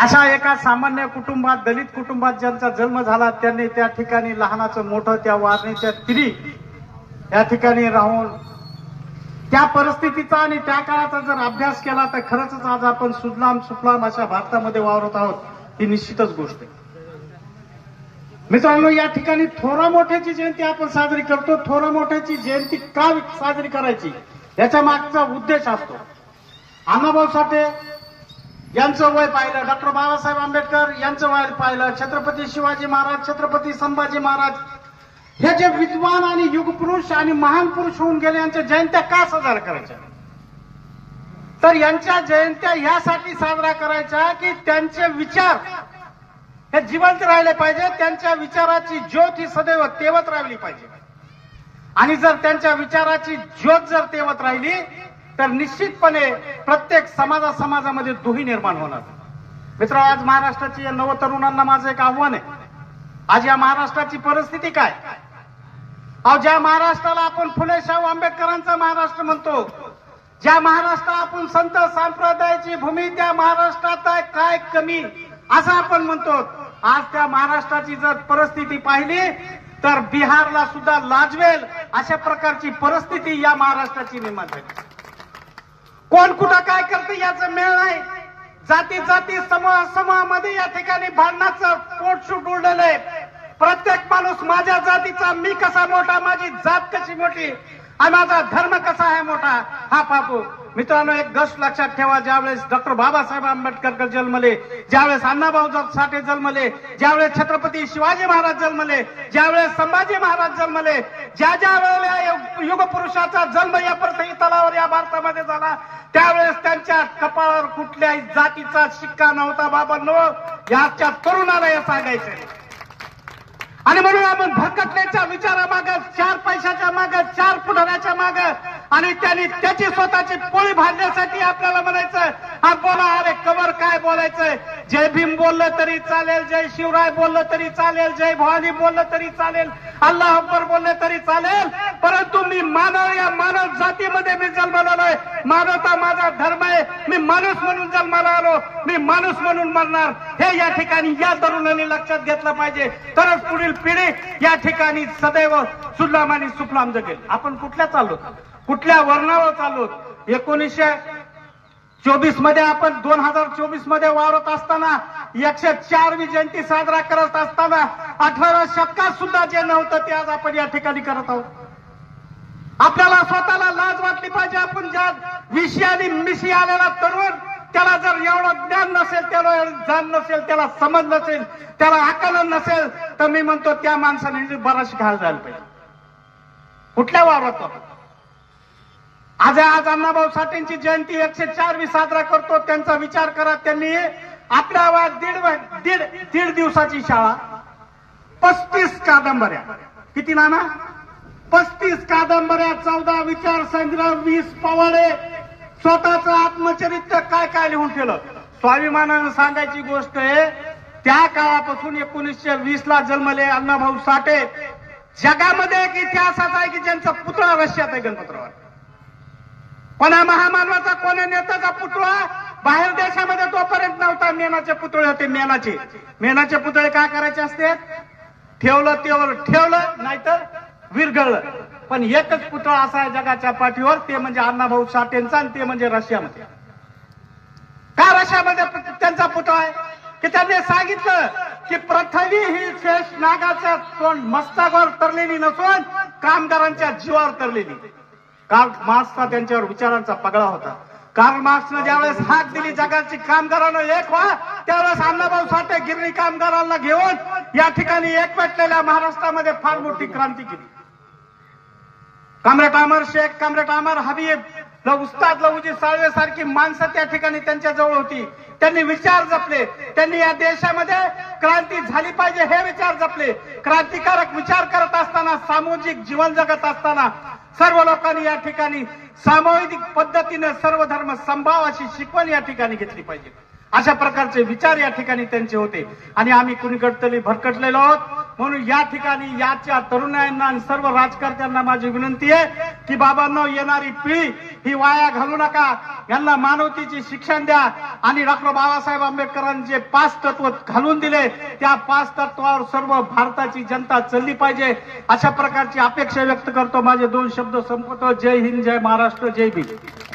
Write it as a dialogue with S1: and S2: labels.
S1: अशा एका सामान्य कुटुंबात दलित कुटुंबात ज्यांचा जन्म झाला त्यांनी त्या ठिकाणी लहानाचं मोठं त्या वारणीच्या तिरी या ठिकाणी राहून त्या परिस्थितीचा आणि त्या काळाचा जर अभ्यास केला तर खरंच आज आपण सुजलाम सुफलाम अशा भारतामध्ये वावरत आहोत ही निश्चितच गोष्ट आहे. मित्रांनो या ठिकाणी थोरा मोठ्याची जयंती आपण साजरी करतो. थोरा मोठ्याची जयंती का साजरी करायची? याच्या मागचा उद्देश असतो. अण्णाभाऊ साठे यांचं वय पाहिलं डॉक्टर बाबासाहेब आंबेडकर यांचं वय पाहिलं छत्रपती शिवाजी महाराज छत्रपती संभाजी महाराज. हे जे विद्वान आणि युगपुरुष आणि महान पुरुष होऊन गेले यांच्या जयंत्या का साजरा करायच्या? तर यांच्या जयंत्या ह्यासाठी साजरा करायच्या की त्यांचे विचार हे जिवंत राहिले पाहिजे त्यांच्या विचाराची ज्योत ही सदैव तेवत राहिली पाहिजे. आणि जर त्यांच्या विचाराची ज्योत जर तेवत राहिली तर निश्चितपणे प्रत्येक समाजा समाजामध्ये दुही निर्माण होणार. मित्र आज महाराष्ट्राची या नवतरुणांना माझं एक आव्हान आहे. आज या महाराष्ट्राची परिस्थिती काय? अहो ज्या महाराष्ट्राला आपण फुले शाहू आंबेडकरांचा महाराष्ट्र म्हणतो ज्या महाराष्ट्र आपण संत संप्रदायाची भूमी त्या महाराष्ट्रात आहे काय कमी असं आपण म्हणतो. आज त्या महाराष्ट्राची जर परिस्थिती पाहिली तर बिहारला सुद्धा लाजवेल अशा प्रकारची परिस्थिती या महाराष्ट्राची निर्माण झाली. कोण कुठं काय करते याचं मेळ नाही जाती जाती समूह समूहामध्ये या ठिकाणी भांडणाचं पोटशूट उडलेलं आहे. प्रत्येक माणूस माझ्या जातीचा मी कसा मोठा माझी जात कशी मोठी आणि माझा धर्म कसा आहे मोठा हा पाहतो मित्रांनो एक गस्ट लक्षात ठेवा ज्यावेळेस डॉक्टर बाबासाहेब आंबेडकर जन्मले ज्यावेळेस अण्णाभाऊ साठे जन्मले ज्यावेळेस छत्रपती शिवाजी महाराज जन्मले ज्यावेळेस संभाजी महाराज जन्मले ज्या ज्या वेळेला युग पुरुषाचा जन्म या प्रसंगी तलावर या भारतामध्ये झाला त्यावेळेस त्यांच्या कपाळावर कुठल्याही जातीचा शिक्का नव्हता. बाबांनो याच्या तरुणाला हे सांगायचे आणि म्हणून आपण भरकटण्याच्या विचारामध्ये आणि त्यांनी त्याची स्वतःची पोळी भाजण्यासाठी आपल्याला म्हणायचं हा बोला अरे बोलायचंय? जय भीम बोललं तरी चालेल जय शिवराय बोललं तरी चालेल जय भवानी बोललं तरी चालेल अल्लाह अकबर बोललं तरी चालेल. परंतु मी मानव या मानव जातीमध्ये मी जन्मलेलो आहे मानवता माझा धर्म आहे. मी माणूस म्हणून जन्माला आलो. मी माणूस म्हणून मरणार. हे या ठिकाणी या तरुणांनी लक्षात घेतलं पाहिजे. तरच पुढील पिढी या ठिकाणी सदैव सुल्लाम आणि सुफलाम जगेल. आपण कुठल्या चाललो कुठल्या वर्णावर चाललो एकोणीसशे चोवीसमध्ये आपण दोन हजार चोवीसमध्ये वावरत असताना एकशे चारवी जयंती साजरा करत असताना अठराव्या शतकात सुद्धा जे नव्हतं ते आज आपण या ठिकाणी करत आहोत. आपल्याला स्वतःला लाज वाटली पाहिजे. आपण ज्या विषय आणि मिशी आलेला तरुण त्याला जर एवढं ज्ञान नसेल त्याला जाण नसेल त्याला समज नसेल त्याला आकलन नसेल तर मी म्हणतो त्या माणसाने बराचशी घाल झाली पाहिजे. कुठल्या वावरात आपण? आज आज अण्णाभाऊ साठेंची जयंती एकशे चारवी साजरा करतो. त्यांचा विचार करा त्यांनी. आपल्या वयात दीड व- दीड दीड दिवसाची शाळा. पस्तीस कादंबऱ्या. किती नाना? पस्तीस कादंबऱ्या चौदा विचार संग्रह वीस पवाडे. स्वतःच आत्मचरित्र काय काय लिहून ठेवलं? स्वाभिमानानं सांगायची गोष्ट आहे त्या काळापासून एकोणीसशे वीस ला जन्मले अण्णाभाऊ साठे. जगामध्ये एक इतिहासाचा आहे की ज्यांचा पुतळा रशियात आहे गणपतराव. कोणा महामानवाचा कोण्या नेत्याचा पुतळा बाहेर देशामध्ये तोपर्यंत नव्हता मेनाचे पुतळे होते मेनाचे. मेनाचे पुतळे काय करायचे असते? ठेवलं तेवर ठेवलं नाहीतर विरघळलं. पण एकच पुतळा असा आहे जगाच्या पाठीवर ते म्हणजे अण्णाभाऊ साठेंचा आणि ते म्हणजे रशियामध्ये. का रशियामध्ये त्यांचा पुतळा आहे? की त्यांनी सांगितलं की पृथ्वी ही शेष नागाच्या तोंड मस्तकावर तरलेली नसून कामगारांच्या जीवावर तरलेली. कार्ल मार्क्सचा त्यांच्यावर विचारांचा पगडा होता. कार्ल मार्क्सनं ज्यावेळेस हाक दिली जगाची कामगारांना एक व्हा त्यावेळेस अण्णाभाऊ साठे गिरणी कामगारांना घेऊन या ठिकाणी एकवटलेल्या महाराष्ट्रामध्ये फार मोठी क्रांती केली. कामरेट आमर शेख कामरेट आमर हबीब उस्ताद लहुजी साळवे सारखी माणसं त्या ठिकाणी त्यांच्या जवळ होती. त्यांनी विचार जपले. त्यांनी या देशामध्ये क्रांती झाली पाहिजे हे विचार जपले. क्रांतिकारक विचार करत असताना सामाजिक जीवन जगत असताना सर्व लोकांनी या ठिकाणी सामूहिक पद्धतीने सर्व धर्म संभाव अशी शिकवण या ठिकाणी घेतली पाहिजे. अशा प्रकारचे विचार या ठिकाणी त्यांचे होते. आणि आम्ही कुणीकडतली भरकटलेलो आहोत. म्हणून या ठिकाणी याच्या तरुणांना आणि सर्व राजकारत्यांना माझी विनंती आहे की बाबांना येणारी पिढी ही वाया घालू नका. यांना मानवतेची शिक्षण द्या. आणि डॉक्टर बाबासाहेब आंबेडकरांनी जे पाच तत्व घालून दिले. त्या पाच तत्वावर सर्व भारताची जनता चालली पाहिजे. अशा प्रकारची अपेक्षा व्यक्त करतो. माझे दोन शब्द संपवतो. जय हिंद जय महाराष्ट्र जय भीम.